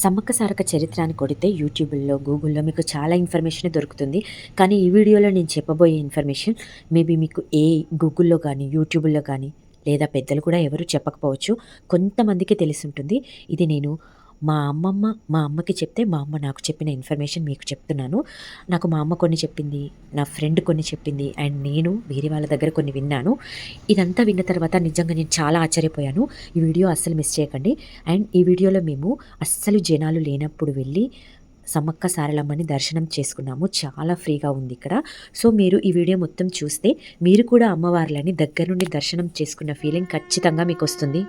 సమ్మక్క సారక చరిత్ర అని కొడితే యూట్యూబ్లో గూగుల్లో మీకు చాలా ఇన్ఫర్మేషన్ దొరుకుతుంది. కానీ ఈ వీడియోలో నేను చెప్పబోయే ఇన్ఫర్మేషన్ మేబీ మీకు ఏ గూగుల్లో కానీ యూట్యూబ్లో కానీ లేదా పెద్దలు కూడా ఎవరు చెప్పకపోవచ్చు. కొంతమందికి తెలిసి ఉంటుంది. ఇది నేను మా అమ్మమ్మ మా అమ్మకి చెప్తే మా అమ్మ నాకు చెప్పిన ఇన్ఫర్మేషన్ మీకు చెప్తున్నాను. నాకు మా అమ్మ కొన్ని చెప్పింది నా ఫ్రెండ్ కొన్ని చెప్పింది అండ్ నేను వేరే వాళ్ళ దగ్గర కొన్ని విన్నాను. ఇదంతా విన్న తర్వాత నిజంగా నేను చాలా ఆశ్చర్యపోయాను. ఈ వీడియో అస్సలు మిస్ చేయకండి. అండ్ ఈ వీడియోలో మేము అస్సలు జనాలు లేనప్పుడు వెళ్ళి సమ్మక్క సారలమ్మని దర్శనం చేసుకున్నాము. చాలా ఫ్రీగా ఉంది ఇక్కడ. సో మీరు ఈ వీడియో మొత్తం చూస్తే మీరు కూడా అమ్మవార్లని దగ్గర నుండి దర్శనం చేసుకున్న ఫీలింగ్ ఖచ్చితంగా మీకు వస్తుంది.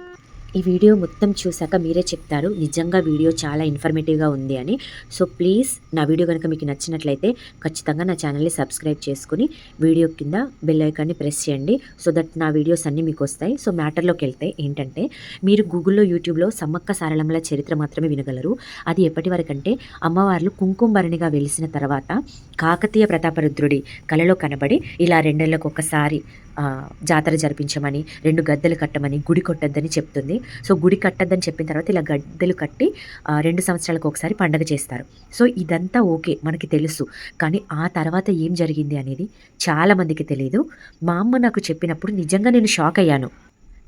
ఈ వీడియో మొత్తం చూశాక మీరే చెప్తారు నిజంగా వీడియో చాలా ఇన్ఫర్మేటివ్గా ఉంది అని. సో ప్లీజ్ నా వీడియో కనుక మీకు నచ్చినట్లయితే ఖచ్చితంగా నా ఛానల్ని సబ్స్క్రైబ్ చేసుకుని వీడియో కింద బెల్ ఐకాన్ని ప్రెస్ చేయండి. సో దట్ నా వీడియోస్ అన్నీ మీకు వస్తాయి. సో మ్యాటర్లోకి వెళ్తే ఏంటంటే మీరు గూగుల్లో యూట్యూబ్లో సమ్మక్క సారలమ్మల చరిత్ర మాత్రమే వినగలరు. అది ఎప్పటి వరకంటే అమ్మవార్లు కుంకుమభరణిగా వెలిసిన తర్వాత కాకతీయ ప్రతాపరుద్రుడి కలలో కనబడి ఇలా రెండేళ్ళకు ఒకసారి జాతర జరిపించమని రెండు గద్దెలు కట్టమని గుడి కొట్టద్దని చెప్తుంది. సో గుడి కట్టద్దని చెప్పిన తర్వాత ఇలా గద్దెలు కట్టి రెండు సంవత్సరాలకు ఒకసారి పండగ చేస్తారు. సో ఇదంతా ఓకే మనకి తెలుసు. కానీ ఆ తర్వాత ఏం జరిగింది అనేది చాలామందికి తెలియదు మా అమ్మ నాకు చెప్పినప్పుడు నిజంగా నేను షాక్ అయ్యాను.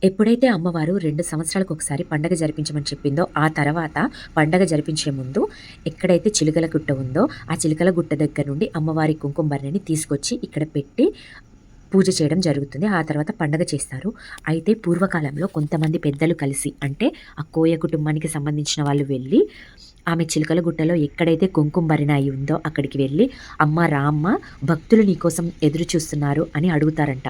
ఎప్పుడైతే అమ్మవారు రెండు సంవత్సరాలకు ఒకసారి పండగ జరిపించమని చెప్పిందో ఆ తర్వాత పండగ జరిపించే ముందు ఎక్కడైతే చిలుకల గుట్ట ఉందో ఆ చిలుకల గుట్ట దగ్గర నుండి అమ్మవారి కుంకుమ భరణిని తీసుకొచ్చి ఇక్కడ పెట్టి పూజ చేయడం జరుగుతుంది. ఆ తర్వాత పండగ చేస్తారు. అయితే పూర్వకాలంలో కొంతమంది పెద్దలు కలిసి అంటే ఆ కోయ కుటుంబానికి సంబంధించిన వాళ్ళు వెళ్ళి ఆమె చిలుకల గుట్టలో ఎక్కడైతే కుంకుమ భరణ అయి ఉందో అక్కడికి వెళ్ళి అమ్మ రామ్మ భక్తులు నీకోసం ఎదురు చూస్తున్నారు అని అడుగుతారంట.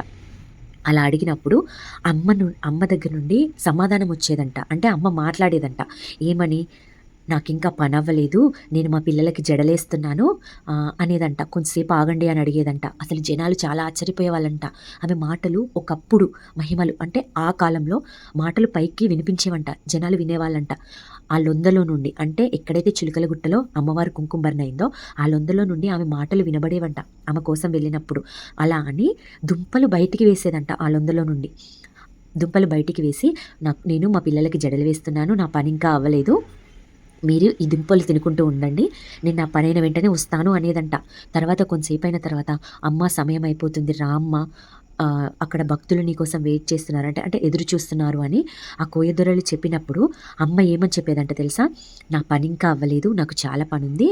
అలా అడిగినప్పుడు అమ్మను అమ్మ దగ్గర నుండి సమాధానం వచ్చేదంట. అంటే అమ్మ మాట్లాడేదంట. ఏమని? నాకు ఇంకా పని అవ్వలేదు నేను మా పిల్లలకి జడలేస్తున్నాను అనేదంట. కొంతసేపు ఆగండి అని అడిగేదంట. అసలు జనాలు చాలా ఆశ్చర్యపోయేవాళ్ళంట. ఆమె మాటలు ఒకప్పుడు మహిమలు అంటే ఆ కాలంలో మాటలు పైకి వినిపించేవంట. జనాలు వినేవాళ్ళంట. ఆ లొందలో నుండి అంటే ఎక్కడైతే చిలుకల గుట్టలో అమ్మవారు కుంకుమర్ణ అయిందో ఆ లొందలో నుండి ఆమె మాటలు వినబడేవంట. ఆమె కోసం వెళ్ళినప్పుడు. అలా అని దుంపలు బయటికి వేసేదంట ఆ లొందలో నుండి. దుంపలు బయటికి వేసి నాకు నేను మా పిల్లలకి జడలు వేస్తున్నాను నా పని ఇంకా అవ్వలేదు. మీరు ఈ దుంపలు తినుకుంటూ ఉండండి. నేను నా పనైన వెంటనే వస్తాను అనేదంట. తర్వాత కొంతసేపు అయిన తర్వాత అమ్మ సమయం అయిపోతుంది. రా అమ్మ అక్కడ భక్తులు నీకోసం వెయిట్ చేస్తున్నారంటే అంటే ఎదురు చూస్తున్నారు అని ఆ కోయదొరలు చెప్పినప్పుడు అమ్మ ఏమని చెప్పేదంట తెలుసా? నా పని ఇంకా అవ్వలేదు నాకు చాలా పని ఉంది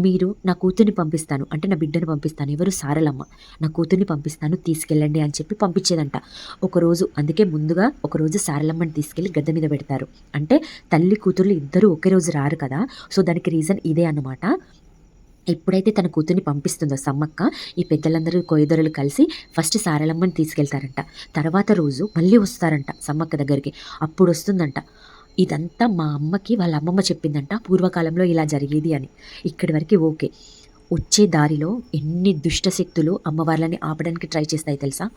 మీరు నా కూతుర్ని పంపిస్తాను అంటే నా బిడ్డను పంపిస్తాను ఎవరు సారలమ్మ నా కూతుర్ని పంపిస్తాను తీసుకెళ్ళండి అని చెప్పి పంపించేదంట. ఒకరోజు అందుకే ముందుగా ఒకరోజు సారలమ్మని తీసుకెళ్ళి గద్దె మీద పెడతారు. అంటే తల్లి కూతుర్లు ఇద్దరు ఒకే రోజు రారు కదా సో దానికి రీజన్ ఇదే అన్నమాట. ఎప్పుడైతే తన కూతుర్ని పంపిస్తుందో సమ్మక్క ఈ పెద్దలందరూ కొయ్యదొరలు కలిసి ఫస్ట్ సారలమ్మని తీసుకెళ్తారంట. తర్వాత రోజు మళ్ళీ వస్తారంట సమ్మక్క దగ్గరికి. అప్పుడు వస్తుందంట. ఇదంతా మా అమ్మకి వాళ్ళ అమ్మమ్మ చెప్పిందంట పూర్వకాలంలో ఇలా జరిగేది అని. ఇక్కడి వరకు ఓకే. వచ్చే దారిలో ఎన్ని దుష్ట శక్తులు అమ్మవార్లని ఆపడానికి ట్రై చేస్తాయి తెలుసా?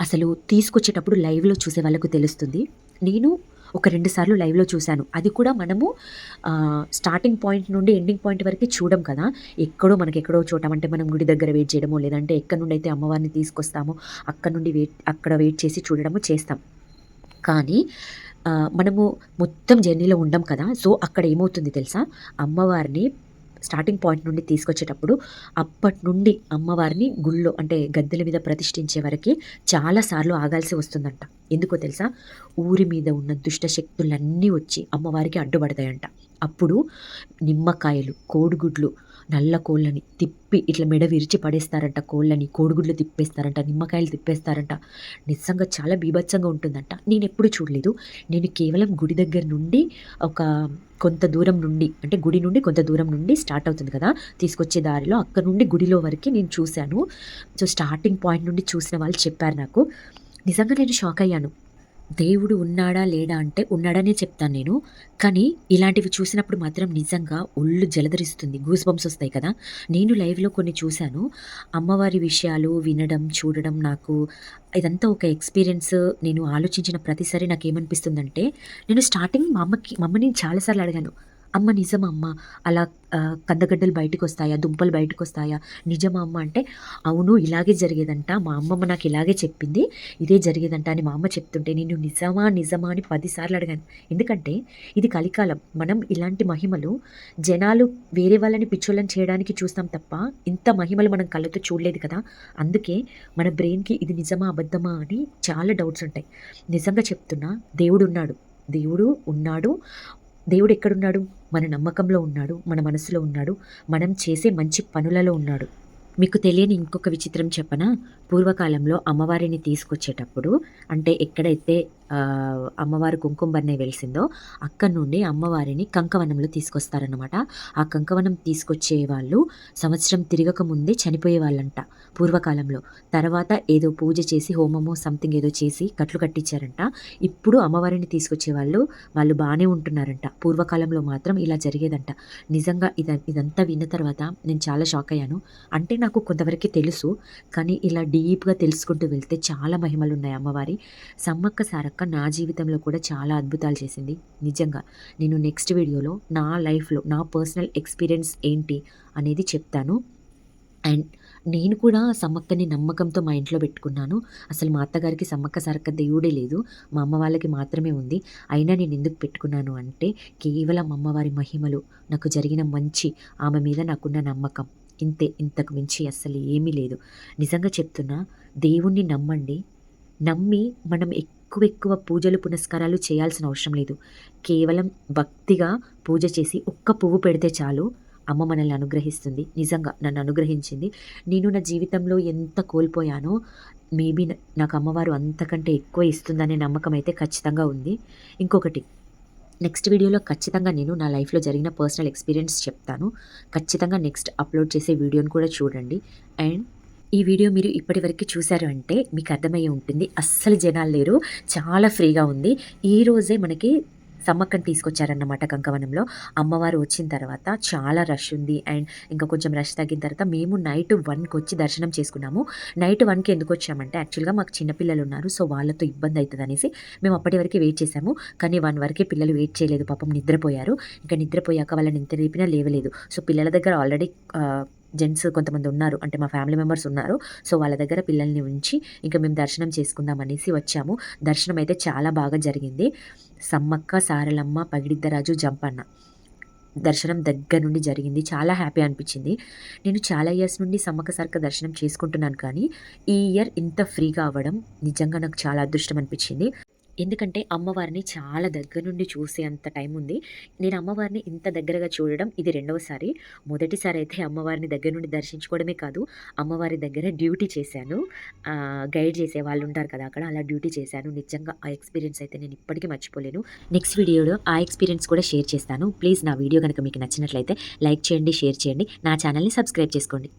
అసలు తీసుకొచ్చేటప్పుడు లైవ్లో చూసే వాళ్ళకు తెలుస్తుంది. నేను ఒక రెండు సార్లు లైవ్లో చూశాను. అది కూడా మనము స్టార్టింగ్ పాయింట్ నుండి ఎండింగ్ పాయింట్ వరకు చూడం కదా. ఎక్కడో మనకి ఎక్కడో చోట అంటే మనం గుడి దగ్గర వెయిట్ చేయడమో లేదంటే ఎక్కడ నుండి అయితే అమ్మవారిని తీసుకొస్తామో అక్కడ నుండి వెయిట్ అక్కడ వెయిట్ చేసి చూడడము చేస్తాం. కానీ మనము మొత్తం జర్నీలో ఉండం కదా. సో అక్కడ ఏమవుతుంది తెలుసా? అమ్మవారిని స్టార్టింగ్ పాయింట్ నుండి తీసుకొచ్చేటప్పుడు అప్పటి నుండి అమ్మవారిని గుళ్ళో అంటే గద్దెల మీద ప్రతిష్ఠించే వరకు చాలాసార్లు ఆగాల్సి వస్తుందంట. ఎందుకో తెలుసా? ఊరి మీద ఉన్న దుష్ట శక్తులన్నీ వచ్చి అమ్మవారికి అడ్డుపడతాయంట. అప్పుడు నిమ్మకాయలు కోడిగుడ్లు నల్ల కోళ్ళని తిప్పి ఇట్లా మెడ విరిచి పడేస్తారంట. కోళ్ళని కోడిగుడ్లు తిప్పేస్తారంట నిమ్మకాయలు తిప్పేస్తారంట. నిజంగా చాలా బీభత్సంగా ఉంటుందంట. నేను ఎప్పుడు చూడలేదు. నేను కేవలం గుడి దగ్గర నుండి ఒక కొంత దూరం నుండి అంటే గుడి నుండి కొంత దూరం నుండి స్టార్ట్ అవుతుంది కదా తీసుకొచ్చే దారిలో అక్కడ నుండి గుడిలో వరకు నేను చూశాను. సో స్టార్టింగ్ పాయింట్ నుండి చూసిన వాళ్ళు చెప్పారు నాకు. నిజంగా నేను షాక్ అయ్యాను. దేవుడు ఉన్నాడా లేడా అంటే ఉన్నాడనే చెప్తాను నేను. కానీ ఇలాంటివి చూసినప్పుడు మాత్రం నిజంగా ఒళ్ళు జలధరిస్తుంది. గూస్ బంప్స్ వస్తాయి కదా. నేను లైవ్లో కొన్ని చూశాను. అమ్మవారి విషయాలు వినడం చూడడం నాకు ఇదంతా ఒక ఎక్స్పీరియన్స్ నేను ఆలోచించిన ప్రతిసారి నాకు ఏమనిపిస్తుందంటే నేను స్టార్టింగ్ మా అమ్మకి మమ్మని చాలాసార్లు అడిగాను. అమ్మ నిజమమ్మ అమ్మ అలా కందగడ్డలు కందగడ్డలు బయటకొస్తాయా? దుంపలు బయటకొస్తాయా? నిజమా అమ్మ అంటే, అవును ఇలాగే జరిగేదంట. మా అమ్మమ్మ నాకు ఇలాగే చెప్పింది. ఇదే జరిగేదంట అని మా అమ్మ చెప్తుంటే నేను నిజమా? నిజమా? అని పదిసార్లు అడిగాను. ఎందుకంటే ఇది కలికాలం. మనం ఇలాంటి మహిమలు జనాలు వేరే వాళ్ళని పిచ్చోళ్ళని చేయడానికి చూస్తాం తప్ప, ఇంత మహిమలు మనం కళ్ళతో చూడలేదు కదా! అందుకే మన బ్రెయిన్‌కి ఇది నిజమా? అబద్ధమా? అని చాలా డౌట్స్ ఉంటాయి. నిజంగా చెప్తున్నా దేవుడున్నాడు. దేవుడు ఉన్నాడు. దేవుడు ఎక్కడున్నాడు? మన నమ్మకంలో ఉన్నాడు. మన మనసులో ఉన్నాడు. మనం చేసే మంచి పనులలో ఉన్నాడు. మీకు తెలియని ఇంకొక విచిత్రం చెప్పనా? పూర్వకాలంలో అమ్మవారిని తీసుకొచ్చేటప్పుడు అంటే ఎక్కడైతే అమ్మవారి కుంకుమ వెలిసిందో అక్కడి నుండి అమ్మవారిని కంకవనంలో తీసుకొస్తారనమాట. ఆ కంకవనం తీసుకొచ్చే వాళ్ళు సంవత్సరం తిరగక ముందే చనిపోయే వాళ్ళంట పూర్వకాలంలో. తర్వాత ఏదో పూజ చేసి హోమము సంథింగ్ ఏదో చేసి కట్లు కట్టించారంట. ఇప్పుడు అమ్మవారిని తీసుకొచ్చే వాళ్ళు వాళ్ళు బాగానే ఉంటున్నారంట. పూర్వకాలంలో మాత్రం ఇలా జరిగేదంట. నిజంగా ఇద ఇదంతా విన్న తర్వాత నేను చాలా షాక్ అయ్యాను. అంటే నాకు కొంతవరకు తెలుసు. కానీ ఇలా డీప్‌గా తెలుసుకుంటూ వెళ్తే చాలా మహిమలు ఉన్నాయి అమ్మవారి. సమ్మక్క సారక్క నా జీవితంలో కూడా చాలా అద్భుతాలు చేసింది. నిజంగా. నేను నెక్స్ట్ వీడియోలో నా లైఫ్‌లో నా పర్సనల్ ఎక్స్‌పీరియన్స్ ఏంటి అనేది చెప్తాను. అండ్ నేను కూడా సమ్మక్కని నమ్మకంతో మా ఇంట్లో పెట్టుకున్నాను. అసలు మా అత్తగారికి సమ్మక్క సరక్క దేవుడే లేదు. మా అమ్మ వాళ్ళకి మాత్రమే ఉంది. అయినా నేను ఎందుకు పెట్టుకున్నాను అంటే కేవలం అమ్మవారి మహిమలు, నాకు జరిగిన మంచి, ఆమె మీద నాకున్న నమ్మకం. ఇంతే. ఇంతకు మించి అస్సలు ఏమీ లేదు. నిజంగా చెప్తున్నా దేవుణ్ణి నమ్మండి. నమ్మి మనం ఎక్కువ ఎక్కువ పూజలు, పునస్కారాలు చేయాల్సిన అవసరం లేదు. కేవలం భక్తిగా పూజ చేసి ఒక్క పువ్వు పెడితే చాలు అమ్మ మనల్ని అనుగ్రహిస్తుంది. నిజంగా నన్ను అనుగ్రహించింది. నేను నా జీవితంలో ఎంత కోల్పోయానో మేబీ నాకు అమ్మవారు అంతకంటే ఎక్కువ ఇస్తుందనే నమ్మకం అయితే ఖచ్చితంగా ఉంది. ఇంకొకటి నెక్స్ట్ వీడియోలో ఖచ్చితంగా నేను నా లైఫ్‌లో జరిగిన పర్సనల్ ఎక్స్‌పీరియన్స్ చెప్తాను. ఖచ్చితంగా నెక్స్ట్ అప్‌లోడ్ చేసే వీడియోని కూడా చూడండి. అండ్ ఈ వీడియో మీరు ఇప్పటి వరకు అంటే మీకు అర్థమయ్యే ఉంటుంది. అస్సలు జనాలు లేరు. చాలా ఫ్రీగా ఉంది. ఈరోజే మనకి సమ్మక్కని తీసుకొచ్చారన్నమాట కంకవనంలో. అమ్మవారు వచ్చిన తర్వాత చాలా రష్ ఉంది. అండ్ ఇంకా కొంచెం రష్ తగ్గిన తర్వాత మేము నైట్ 1:00కొచ్చి దర్శనం చేసుకున్నాము. నైట్ వన్కి ఎందుకు వచ్చామంటే యాక్చువల్‌గా మాకు చిన్నపిల్లలు ఉన్నారు సో, వాళ్ళతో ఇబ్బంది అయితదనేసి మేము అప్పటి వరకు వెయిట్ చేసాము. కానీ వన్ వరకే పిల్లలు వెయిట్ చేయలేదు పాపం నిద్రపోయారు. ఇంకా నిద్రపోయాక వాళ్ళని ఎంత రేపినా లేవలేదు. సో, పిల్లల దగ్గర ఆల్రెడీ జెంట్స్ కొంతమంది ఉన్నారు. అంటే మా ఫ్యామిలీ మెంబర్స్ ఉన్నారు. సో, వాళ్ళ దగ్గర పిల్లల్ని ఉంచి ఇంకా మేము దర్శనం చేసుకుందాం అనేసి వచ్చాము. దర్శనం అయితే చాలా బాగా జరిగింది. సమ్మక్క, సారలమ్మ, పగిడిద్దరాజు, జంపన్న దర్శనం దగ్గర నుండి జరిగింది. చాలా హ్యాపీ అనిపించింది. నేను చాలా ఇయర్స్ నుండి సమ్మక్క సరక దర్శనం చేసుకుంటున్నాను కానీ, ఈ ఇయర్ ఇంత ఫ్రీగా అవ్వడం నిజంగా నాకు చాలా అదృష్టం అనిపించింది. ఎందుకంటే అమ్మవారిని చాలా దగ్గర నుండి చూసే అంత టైం ఉంది. నేను అమ్మవారిని ఇంత దగ్గరగా చూడడం ఇది రెండవసారి. మొదటిసారి అయితే అమ్మవారిని దగ్గర నుండి దర్శించుకోవడమే కాదు, అమ్మవారి దగ్గర డ్యూటీ చేశాను. గైడ్ చేసే వాళ్ళు ఉంటారు కదా! అక్కడ అలా డ్యూటీ చేశాను. నిజంగా ఆ ఎక్స్‌పీరియన్స్ అయితే నేను ఇప్పటికీ మర్చిపోలేను. నెక్స్ట్ వీడియోలో ఆ ఎక్స్‌పీరియన్స్ కూడా షేర్ చేస్తాను. ప్లీజ్ నా వీడియో కనుక మీకు నచ్చినట్లయితే లైక్ చేయండి, షేర్ చేయండి. నా ఛానల్ని సబ్స్క్రైబ్ చేసుకోండి.